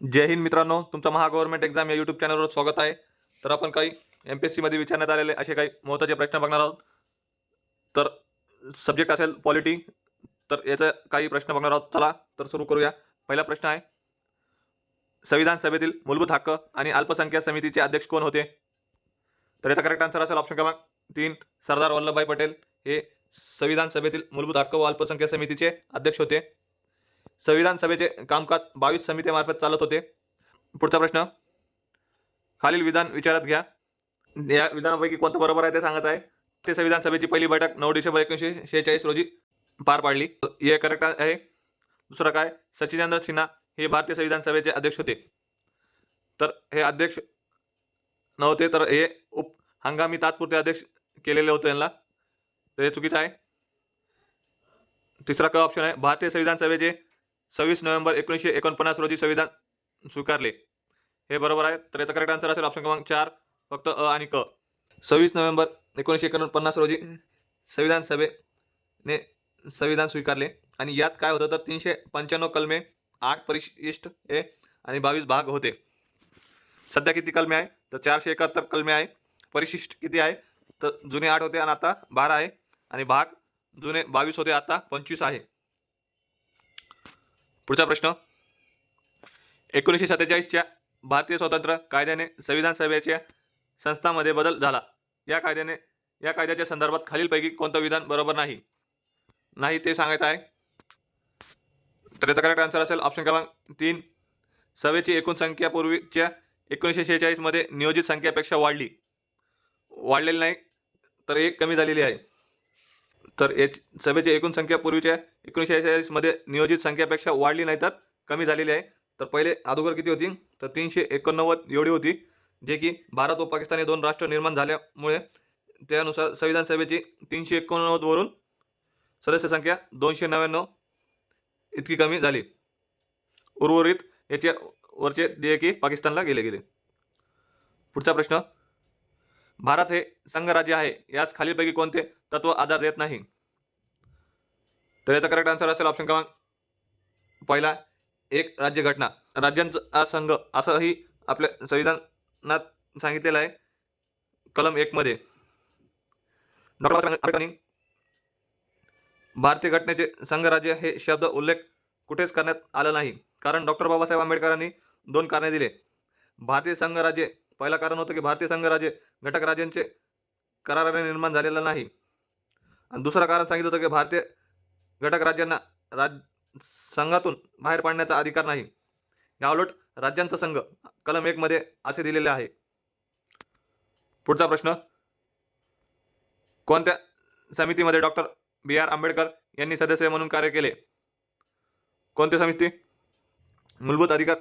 जय हिंद मित्रांनो तुमचं महागव्हर्नमेंट एक्झाम या यूट्यूब चॅनलवर स्वागत आहे. तर आपण काही एम पी एस सीमध्ये विचारण्यात आलेले असे काही महत्त्वाचे प्रश्न बघणार आहोत. तर सब्जेक्ट असेल पॉलिटी तर याचे काही प्रश्न बघणार आहोत. चला तर सुरू करूया. पहिला प्रश्न आहे संविधान सभेतील मूलभूत हक्क आणि अल्पसंख्याक समितीचे अध्यक्ष कोण होते? तर याचा करेक्ट आन्सर असेल ऑप्शन क्रमांक तीन सरदार वल्लभभाई पटेल. हे संविधान सभेतील मूलभूत हक्क व अल्पसंख्याक समितीचे अध्यक्ष होते. संविधान सभेचे कामकाज बावीस समितीमार्फत चालत होते. पुढचा प्रश्न. खालील विधान विचारात घ्या. या विधानापैकी कोणतं बरोबर आहे ते सांगत आहे. ते संविधान सभेची पहिली बैठक नऊ डिसेंबर एकोणीसशे शेहेचाळीस रोजी पार पाडली. हे करेक्ट आहे. दुसरं काय? सचिनेंद्र सिन्हा हे भारतीय संविधान सभेचे अध्यक्ष होते. तर हे अध्यक्ष नव्हते तर हे उप हंगामी तात्पुरते अध्यक्ष केलेले होते यांना. तर हे चुकीचं आहे. तिसरा क ऑप्शन आहे. भारतीय संविधान सभेचे सव्वीस नोव्हेंबर एकोणीसशे एकोणपन्नास रोजी संविधान स्वीकारले. हे बरोबर आहे. तर याचा करेक्ट आन्सर असेल ऑप्शन क्रमांक चार फक्त अ आणि क. सव्वीस नोव्हेंबर एकोणीसशे एकोणपन्नास रोजी संविधान सभेने संविधान स्वीकारले. आणि यात काय होतं तर तीनशे पंच्याण्णव कलमे आठ परिशिष्ट ए आणि बावीस भाग होते. सध्या किती कलमे आहे? तर चारशे एकाहत्तर कलमे आहे. परिशिष्ट किती आहे? तर जुने आठ होते आणि आता बारा आहे. आणि भाग जुने बावीस होते आता पंचवीस आहे. पुढचा प्रश्न. एकोणीसशे सत्तेचाळीसच्या भारतीय स्वातंत्र्य कायद्याने संविधान सभेच्या संस्थामध्ये बदल झाला. या कायद्याने या कायद्याच्या संदर्भात खालीलपैकी कोणतं विधान बरोबर नाही? नाही ते सांगायचं आहे. तर याचा करेक्ट आन्सर असेल ऑप्शन क्रमांक तीन. सभेची एकूण संख्या पूर्वीच्या एकोणीसशे शेहेचाळीसमध्ये नियोजित संख्येपेक्षा वाढली. वाढलेली नाही तर एक कमी झालेली आहे. तर एच सभेची एकूण संख्या पूर्वीच्या एकोणीसशे एचाळीसमध्ये नियोजित संख्येपेक्षा वाढली नाही तर कमी झालेली आहे. तर पहिले अगोदर किती होती? तर तीनशे एकोणनव्वद एवढी होती जे की भारत व पाकिस्तान हे दोन राष्ट्र निर्माण झाल्यामुळे त्यानुसार संविधान सभेची तीनशे एकोणनव्वदवरून सदस्य संख्या दोनशे नव्याण्णव इतकी कमी झाली. उर्वरित याच्या वरचे देयकी पाकिस्तानला गेले गेले. पुढचा प्रश्न भारत हे संघराज्य आहे यास खालीलपैकी कोणते तत्व आधार देत नाही? तर याचा करेक्ट आन्सर असेल ऑप्शन क्रमांक पहिला एक राज्य घटना. राज्यांचा संघ असंही आपल्या संविधानात सांगितलेलं आहे. कलम एकमध्ये डॉक्टर आंबेडकरांनी भारतीय घटनेचे संघराज्य हे शब्द उल्लेख कुठेच करण्यात आला नाही. कारण डॉक्टर बाबासाहेब आंबेडकरांनी दोन कारणे दिले. भारतीय संघराज्य पहिलं कारण होतं की भारतीय संघराज्य घटक राज्यांचे कराराने निर्माण झालेलं नाही. आणि दुसरं कारण सांगितलं होतं की भारतीय घटक राज्यांना राज संघातून बाहेर पाडण्याचा अधिकार नाही. याउलट राज्यांचा संघ कलम एकमध्ये असे दिलेले आहे. पुढचा प्रश्न. कोणत्या समितीमध्ये डॉक्टर बी आर आंबेडकर यांनी सदस्य म्हणून कार्य केले? कोणती समिती? मूलभूत अधिकार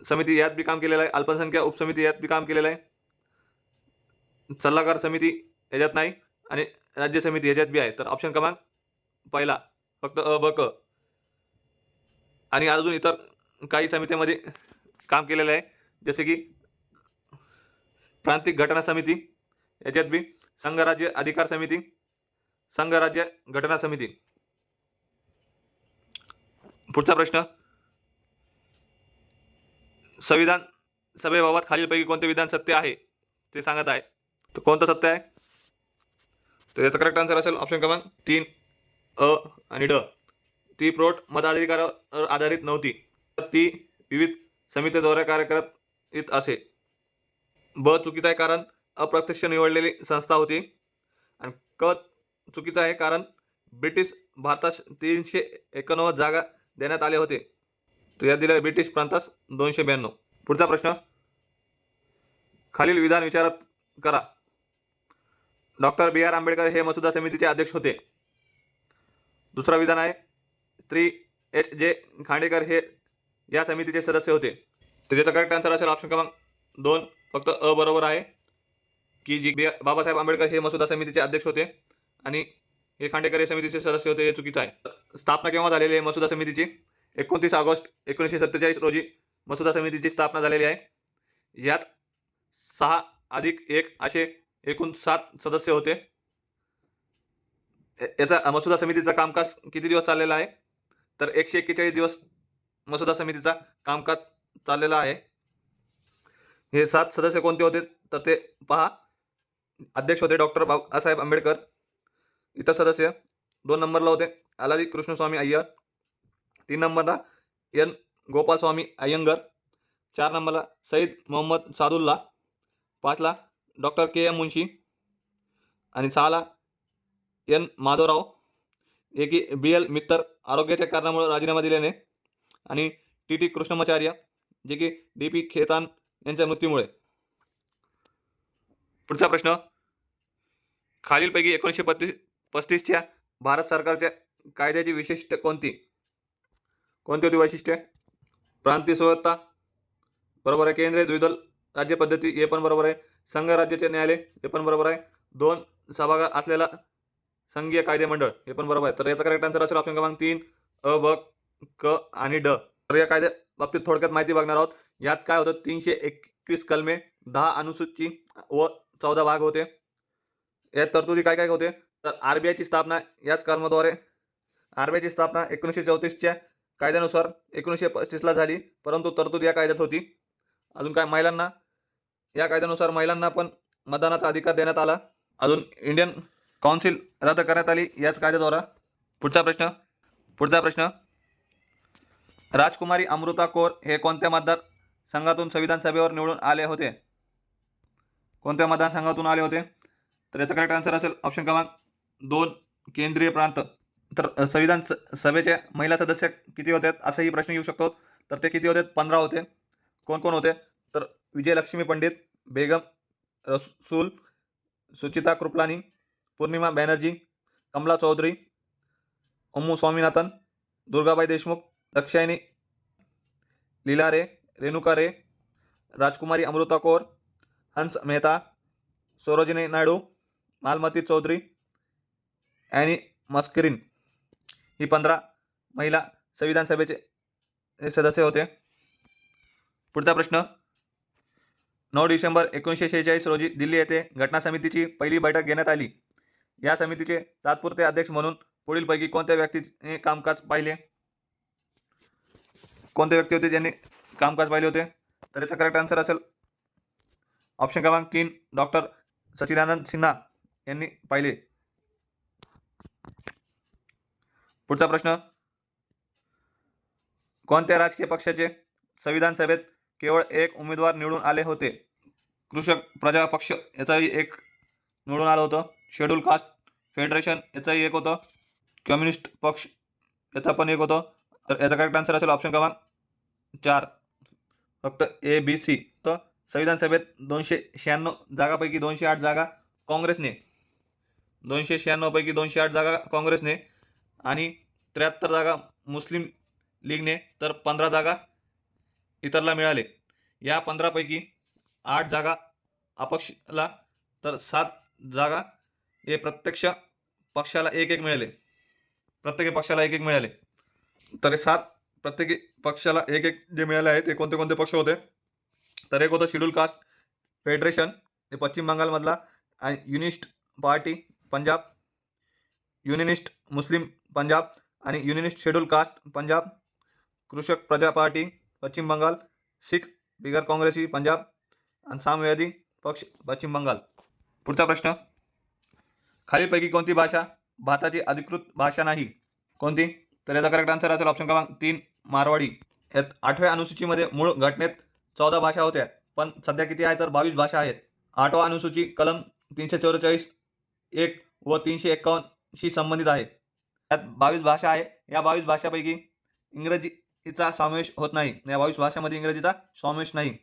समिती यात बी काम केलेलं आहे. अल्पसंख्या उपसमिती यात बी काम केलेलं आहे. सल्लागार समिती याच्यात नाही आणि राज्य समिती याच्यात बी आहे. तर ऑप्शन क्रमांक पहिला. फक्त अ ब क. आणि अजून इतर काही समित्यामध्ये काम केलेलं आहे. जसे की प्रांतिक घटना समिती याच्यात बी संघराज्य अधिकार समिती संघराज्य घटना समिती. पुढचा प्रश्न. संविधान सभेबाबत खालीलपैकी कोणते विधान सत्य आहे? ते सांगत आहे. तर कोणतं सत्य आहे? तर याचा करेक्ट आन्सर असेल ऑप्शन क्रमांक तीन. अ आणि ड. ती प्रोट मताधिकारावर आधारित नव्हती. तर ती विविध समितीद्वारे कार्य करत येत असे. ब चुकीचं आहे कारण अप्रत्यक्ष निवडलेली संस्था होती. आणि क चुकीचं आहे कारण ब्रिटिश भारतास तीनशे एकोणनव्वद जागा देण्यात आले होते. तर यात दिलेल्या ब्रिटिश प्रांतास दोनशे ब्याण्णव. पुढचा प्रश्न. खालील विधान विचारात करा. डॉक्टर बी आर आंबेडकर हे मसुदा समितीचे अध्यक्ष होते. दुसरा विधान आहे श्री एच जे खांडेकर हे या समितीचे सदस्य होते. तर याचा करेक्ट आन्सर असेल ऑप्शन क्रमांक दोन फक्त अ बरोबर आहे की जी बाबासाहेब आंबेडकर हे मसुदा समितीचे अध्यक्ष होते आणि हे खांडेकर हे समितीचे सदस्य होते हे चुकीचं आहे. स्थापना केव्हा झालेली आहे मसुदा समितीची? एकोणतीस ऑगस्ट एकोणीसशे सत्तेचाळीस रोजी मसुदा समितीची स्थापना झालेली आहे. यात सहा अधिक एक असे एकूण सात सदस्य होते. याचा मसुदा समितीचा कामकाज किती दिवस चाललेला आहे? तर एकशे एक्केचाळीस दिवस मसुदा समितीचा कामकाज चाललेला आहे. हे सात सदस्य कोणते होते? तर ते पहा. अध्यक्ष होते डॉक्टर बाबासाहेब आंबेडकर. इतर सदस्य दोन नंबरला होते. आलादी कृष्णस्वामी अय्यर. तीन नंबरला एन गोपालस्वामी अय्यंगर. चार नंबरला सईद मोहम्मद सादुल्ला. पाचला डॉक्टर के एम मुन्शी आणि सहाला एन माधवराव एकी बी एल मित्तर आरोग्याच्या कारणामुळे राजीनामा दिल्याने आणि टी टी कृष्णमाचार्य जे की डी पी खेतान यांच्या मृत्यूमुळे. पुढचा प्रश्न. खालीलपैकी एकोणीसशे पस्तीस पस्तीसच्या भारत सरकारच्या कायद्याची विशिष्ट कोणती? कोणती होती वैशिष्ट्ये? प्रांतीय स्वायत्ता बरोबर आहे. केंद्रीय द्विदल राज्य पद्धती हे पण बरोबर आहे. संघ राज्याचे न्यायालय हे पण बरोबर आहे. दोन सभागार असलेला संघीय कायदे मंडळ हे पण बरोबर आहे. तर याचा करेक्ट आन्सर असेल ऑप्शन क्रमांक तीन अ ब क आणि ड. तर या कायद्या बाबतीत थोडक्यात माहिती बघणार आहोत. यात काय होतं? तीनशे एकवीस कलमे दहा अनुसूची व चौदा भाग होते. यात तरतुदी काय काय होते? तर आर बी आयची स्थापना याच कलमाद्वारे आर बी आयची स्थापना एकोणीसशे चौतीसच्या कायद्यानुसार एकोणीसशे पस्तीसला झाली. परंतु तरतूद या कायद्यात होती. अजून काय? महिलांना. या कायद्यानुसार महिलांना पण मतदानाचा अधिकार देण्यात आला. अजून इंडियन काउन्सिल रद्द करण्यात आली. याच कायद्याद्वारा पुढचा प्रश्न पुढचा प्रश्न. राजकुमारी अमृता कौर हे कोणत्या मतदार संघातून संविधान सभेवर निवडून आले होते? कोणत्या मतदारसंघातून आले होते? तर याचा करेक्ट आन्सर असेल ऑप्शन क्रमांक दोन केंद्रीय प्रांत. तर संविधान स सभेचे महिला सदस्य किती होते? असंही प्रश्न येऊ शकतो. तर ते किती होते? पंधरा होते. कोण कोण होते? तर विजयलक्ष्मी पंडित बेगम रसूल सुचिता कृपलानी पूर्णिमा बॅनर्जी कमला चौधरी अम्मू स्वामीनाथन दुर्गाबाई देशमुख दक्षायनी लीला रे रेणुका रे राजकुमारी अमृता कौर हंस मेहता सरोजिनी नायडू मालमती चौधरी ॲनी मस्करीन ही पंधरा महिला संविधान सभेचे हे सदस्य होते. पुढचा प्रश्न नऊ डिसेंबर एकोणीसशे शेहेचाळीस रोजी दिल्ली येथे घटना समितीची पहिली बैठक घेण्यात आली. या समितीचे तात्पुरते अध्यक्ष म्हणून पुढीलपैकी कोणत्या व्यक्तीने कामकाज पाहिले? कोणते व्यक्ती होते ज्यांनी कामकाज पाहिले होते? तर याचा करेक्ट आन्सर असेल ऑप्शन क्रमांक तीन डॉक्टर सचिदानंद सिन्हा यांनी पाहिले. पुढचा प्रश्न कोणत्या राजकीय पक्षाचे संविधान सभेत केवळ एक उमेदवार निवडून आले होते? कृषक प्रजा पक्ष याचाही एक निवडून आलं होतं. शेड्यूल कास्ट फेडरेशन याचाही एक होतं. कम्युनिस्ट पक्ष याचा पण एक होतं. तर याचा करेक्ट आन्सर असेल ऑप्शन क्रमांक चार. फक्त ए बी सी तर संविधान सभेत दोनशे शहाण्णव जागापैकी दोनशे आठ जागा काँग्रेसने. दोनशे शहाण्णवपैकी दोनशे आठ जागा काँग्रेसने. आणि त्र्याहत्तर जागा मुस्लिम लीगने तर पंधरा जागा इतरला मिळाले. या पंधरापैकी आठ जागा अपक्षला तर सात जागा हे प्रत्यक्ष पक्षाला एक एक मिळाले. प्रत्येक पक्षाला एक एक मिळाले. तर हे सात प्रत्येकी पक्षाला एक एक जे मिळाले आहे ते कोणते कोणते पक्ष होते? तर एक होतं शेड्यूल कास्ट फेडरेशन हे पश्चिम बंगालमधला आणि Unionist party Punjab. Unionist Muslim Punjab. आणि युनिनिस्ट शेड्यूल कास्ट पंजाब. कृषक प्रजा पार्टी पश्चिम बंगाल. सिख बिगर काँग्रेसी पंजाब. आणि साम्यवादी पक्ष पश्चिम बंगाल. पुढचा प्रश्न. खालीलपैकी कोणती भाषा भारताची अधिकृत भाषा नाही? कोणती? तर याचा करेक्ट आन्सर असेल ऑप्शन क्रमांक तीन मारवाडी. यात आठव्या अनुसूचीमध्ये मूळ घटनेत चौदा भाषा होत्या पण सध्या किती आहे तर बावीस भाषा आहेत. आठवा अनुसूची कलम तीनशे चौवेचाळीस एक व तीनशे एक्कावन्नशी संबंधित आहे. यात बावीस भाषा आहे. या बावीस भाषापैकी इंग्रजीचा समावेश होत नाही. या बावीस भाषामध्ये इंग्रजीचा समावेश नाही.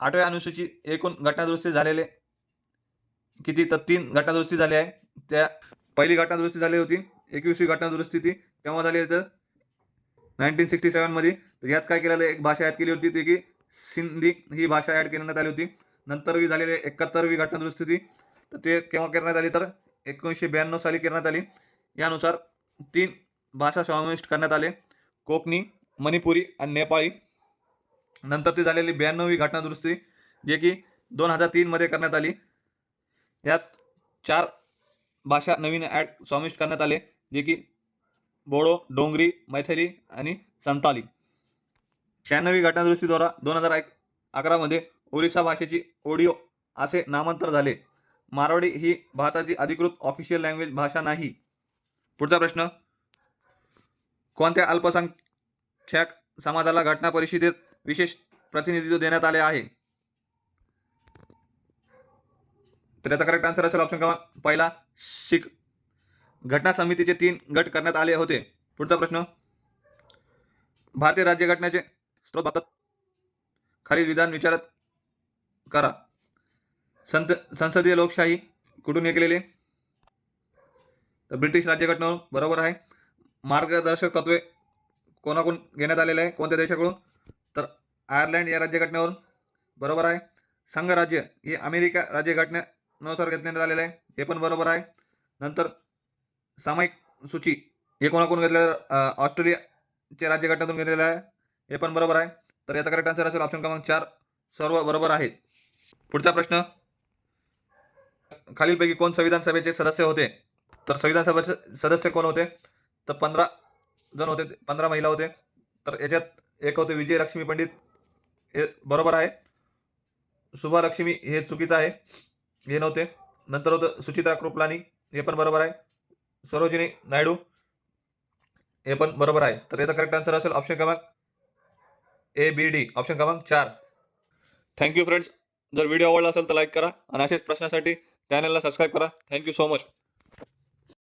आठव्या अनुसूची एकूण घटनादुरुस्ती झालेले किती? तर तीन घटनादुरुस्ती झाली आहे. त्या पहिली घटनादुरुस्ती झाली होती. एकवीसवी घटनादुरुस्ती ती केव्हा झाली तर नाईन्टीन सिक्स्टी सेवनमध्ये तर यात काय केलेलं एक भाषा ॲड केली होती ती की सिंधी ही भाषा ॲड करण्यात आली होती. नंतरवी झालेली एकाहत्तरवी घटनादुरुस्ती ती तर ते केव्हा करण्यात आली? तर एकोणीसशे ब्याण्णव साली करण्यात आली. यानुसार तीन भाषा समाविष्ट करण्यात आले. कोकणी मणिपुरी आणि नेपाळी. नंतर ती झालेली ब्याण्णवी घटनादुरुस्ती जे की दोन हजार तीनमध्ये करण्यात आली. यात चार भाषा नवीन ॲड समाविष्ट करण्यात आले जे की बोडो डोंगरी मैथिली आणि संताली. शहाण्णवी घटनादुरुस्तीद्वारा दोन हजार एक अकरामध्ये ओरिसा भाषेची ओडिओ असे नामांतर झाले. मारवाडी ही भारताची अधिकृत ऑफिशियल लँग्वेज भाषा नाही. पुढचा प्रश्न कोणत्या अल्पसंख्याक समाजाला घटना परिषदेत विशेष प्रतिनिधित्व देण्यात आले आहे? तर याचा करेक्ट आन्सर असेल ऑप्शन क्रमांक पहिला शिख. घटना समितीचे तीन गट करण्यात आले होते. पुढचा प्रश्न. भारतीय राज्यघटनेचे स्रोत भारतात. खालील विधान विचारत करा. संत संसदीय लोकशाही कुठून हे केलेले? तर ब्रिटिश राज्यघटना बरोबर आहे. मार्गदर्शक तत्वे कोणाकडून घेण्यात आलेले आहे? कोणत्या देशाकडून? तर आयर्लंड या राज्यघटनेवरून बरोबर आहे. संघराज्य हे अमेरिका राज्यघटनेनुसार घेतण्यात आलेला आहे. हे पण बरोबर आहे. नंतर सामायिक सूची. हे कोणाकडून घेतलेलं? ऑस्ट्रेलियाच्या राज्यघटनेतून घेतलेलं आहे. हे पण बरोबर आहे. तर याचा करेक्ट आन्सर असेल ऑप्शन क्रमांक चार. सर्व बरोबर आहेत पुढचा प्रश्न. खालीलपैकी कोण संविधान सभेचे सदस्य होते? तर संविधान सभेचे सदस्य कोण होते? तर पंधरा जण होते. पंधरा महिला होते. तर याच्यात एक होते विजयलक्ष्मी पंडित. हे बरोबर आहे. शुभालक्ष्मी हे चुकीचं आहे. हे नव्हते. नंतर होतं सुचित्रा कृपलानी हे पण बरोबर आहे. सरोजिनी नायडू हे पण बरोबर आहे. तर याचा करेक्ट आन्सर असेल ऑप्शन क्रमांक ए बी डी ऑप्शन क्रमांक चार. थँक्यू फ्रेंड्स जर व्हिडिओ आवडला असेल तर लाईक करा. आणि असेच प्रश्नासाठी चॅनलला सबस्क्राईब करा. Thank you so much